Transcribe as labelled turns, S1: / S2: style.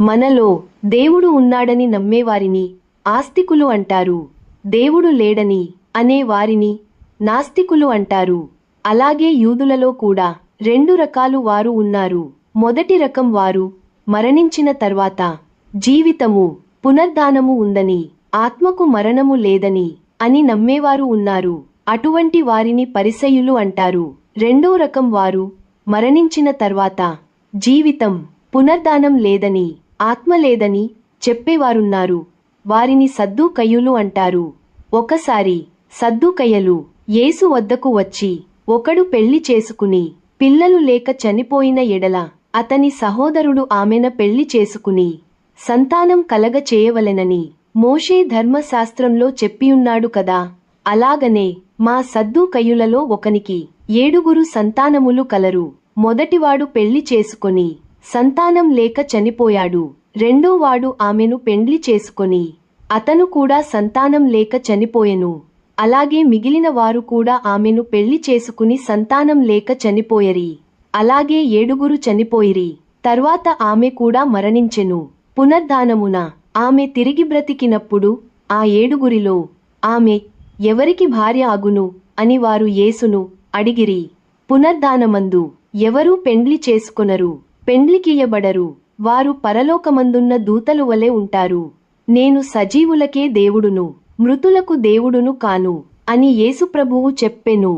S1: మనలో దేవుడు ఉన్నాడని నమ్మేవారిని ఆస్తికులు అంటారు. దేవుడు లేడని అనే వారిని నాస్తికులు అంటారు. అలాగే యూదులలో కూడా రెండు రకాలు వారు ఉన్నారు. మొదటి రకం వారు మరణించిన తర్వాత జీవితము పునర్ధానము ఉందని ఆత్మకు మరణము లేదని అని నమ్మేవారు ఉన్నారు. అటువంటి వారిని పరిసయులు అంటారు. రెండో రకం వారు మరణించిన తర్వాత జీవితం పునర్ధానం లేదని ఆత్మ లేదని చెప్పేవారున్నారు. వారిని సద్దుకయ్యులు అంటారు. ఒకసారి సద్దుకయ్యలు యేసు వద్దకు వచ్చి ఒకడు పెళ్ళి చేసుకుని పిల్లలు లేక చనిపోయిన ఎడల అతని సహోదరుడు ఆమెన పెళ్ళి చేసుకుని సంతానం కలగ చేయవలెనని మోషే ధర్మశాస్త్రంలో చెప్పియున్నాడు కదా. అలాగనే మా సద్దు కయ్యులలో ఒకనికి ఏడుగురు సంతానములు కలరు. మొదటివాడు పెళ్ళి చేసుకొని సంతానం లేక చనిపోయాడు. రెండోవాడు ఆమెను పెండ్లి చేసుకొని అతను కూడా సంతానం లేక చనిపోయెను. అలాగే మిగిలిన వారు కూడా ఆమెను పెళ్ళి చేసుకుని సంతానం లేక చనిపోయరి. అలాగే ఏడుగురు చనిపోయిరి. తర్వాత ఆమె కూడా మరణించెను. పునర్ధానమున ఆమె తిరిగి బ్రతికినప్పుడు ఆ ఏడుగురిలో ఆమె ఎవరికి భార్య అగును అని వారు యేసును అడిగిరి. పునర్ధానమందు ఎవరూ పెండ్లి చేసుకొనరు. పెండ్లికియ్యబడరు. వారు పరలోకమందున్న దూతలు వలె ఉంటారు. నేను సజీవులకే దేవుడును మృతులకు దేవుడును కాను అని యేసుప్రభువు చెప్పెను.